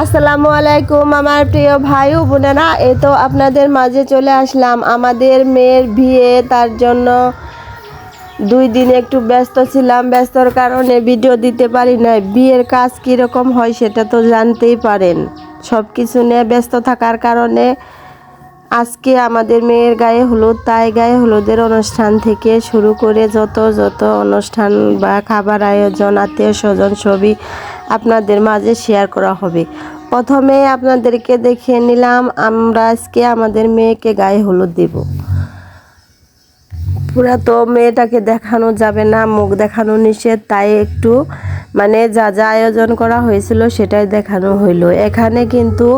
আসসালামু আলাইকুম আমার প্রিয় ভাই ও বোনেরা এই তো আপনাদের মাঝে চলে আসলাম। আমাদের মেয়ের বিয়ে, তার জন্য দুই দিন একটু ব্যস্ত ছিলাম, ব্যস্তর কারণে ভিডিও দিতে পারি না বিয়ের কাজ কীরকম হয় সেটা তো জানতেই পারেন। সব কিছু নিয়ে ব্যস্ত থাকার কারণে আজকে আমাদের মেয়ের গায়ে হলুদ, তাই গায়ে হলুদের অনুষ্ঠান থেকে শুরু করে যত যত অনুষ্ঠান বা খাবার আয়োজন, আত্মীয় স্বজন, ছবি আপনাদের মাঝে শেয়ার করা হবে। প্রথমে আপনাদেরকে দেখিয়ে নিলাম, আমরা আজকে আমাদের মেয়েকে গায়ে হলুদ দেব। পুরা তো মেয়েটাকে দেখানো যাবে না, মুখ দেখানো নিষেধ, তাই একটু মানে যা যা আয়োজন করা হয়েছিল সেটাই দেখানো হইল। এখানে কিন্তু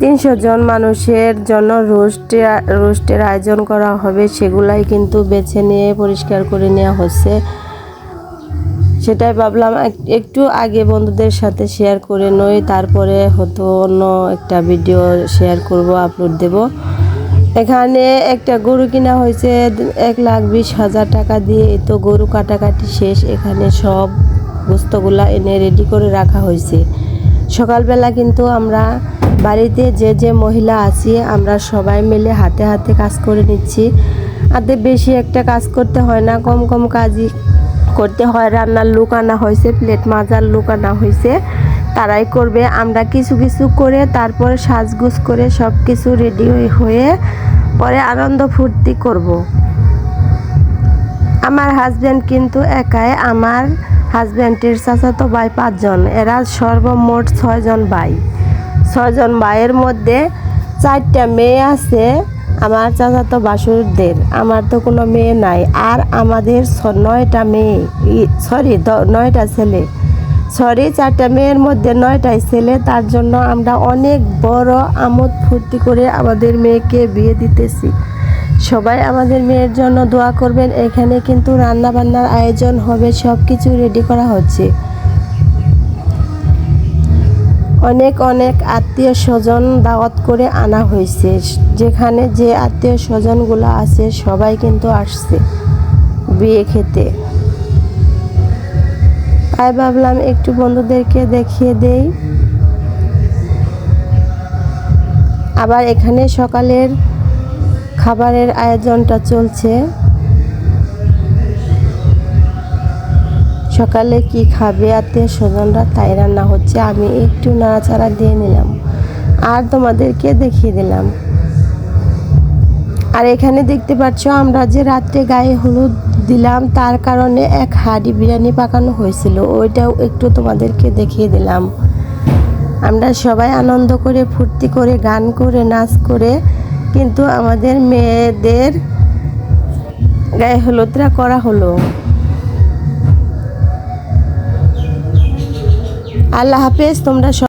তিনশো জন মানুষের জন্য রোস্টে রোস্টের আয়োজন করা হবে, সেগুলাই কিন্তু বেছে নিয়ে, পরিষ্কার করে নেওয়া হচ্ছে। সেটাই ভাবলাম একটু আগে বন্ধুদের সাথে শেয়ার করে নই, তারপরে হয়তো অন্য একটা ভিডিও শেয়ার করব আপলোড দেব। এখানে একটা গরু কিনা হয়েছে, এক লাখ বিশ হাজার টাকা দিয়ে তো গরু কাটাকাটি শেষ, এখানে সব বস্তুগুলা এনে রেডি করে রাখা হয়েছে। সকালবেলা কিন্তু আমরা বাড়িতে যে যে মহিলা আছি, আমরা সবাই মিলে হাতে হাতে কাজ করে নিচ্ছি। হাতে বেশি একটা কাজ করতে হয় না, কম কম কাজই করতে হয়, রান্নার লুক আনা হয়েছে প্লেট মাজার লুক আনা হয়েছে। তারাই করবে, আমরা কিছু কিছু করে তারপর সাজগুজ করে সব কিছু রেডি হয়ে পরে আনন্দ ফুর্তি করব। আমার হাজব্যান্ড কিন্তু একাই, আমার হাজব্যান্ডের চাচাতো ভাই পাঁচজন, এরা সর্বমোট ছয়জন ভাই। ছয়জন ভাইয়ের মধ্যে চারটা মেয়ে আছে। আমার চাচাতো বাসুরদের, আমার তো কোনো মেয়ে নাই। আর আমাদের নয়টা মেয়ে সরি নয়টা ছেলে। সরি, চারটা মেয়ের মধ্যে নয়টাই ছেলে, তার জন্য আমরা অনেক বড় আমোদ ফুর্তি করে আমাদের মেয়েকে বিয়ে দিতেছি। সবাই আমাদের মেয়ের জন্য দোয়া করবেন। এখানে কিন্তু রান্না বান্নার আয়োজন হবে সব কিছু রেডি করা হচ্ছে। অনেক অনেক আত্মীয় স্বজন দাওয়াত করে আনা হয়েছে। যেখানে যে আত্মীয় স্বজনগুলো আছে, সবাই কিন্তু আসছে বিয়ে খেতে। তাই ভাবলাম একটু বন্ধুদেরকে দেখিয়ে দেই। আবার এখানে সকালের খাবারের আয়োজনটা চলছে। সকালে কি খাবে আত্মীয় স্বজনরা, তাই রান্না হচ্ছে। আমি একটু নাড়াচাড়া দিয়ে নিলাম আর তোমাদেরকে দেখিয়ে দিলাম। আর এখানে দেখতে পাচ্ছ আমরা যে রাত্রে গায়ে হলুদ দিলাম, তার কারণে এক হাঁড়ি বিরিয়ানি পাকানো হয়েছিল। ওইটাও একটু তোমাদেরকে দেখিয়ে দিলাম। আমরা সবাই আনন্দ করে, ফুর্তি করে, গান করে, নাচ করে, কিন্তু আমাদের মেয়েদের গায়ে হলুদটা করা হলো। আল্লাহ হাফেজ তোমরা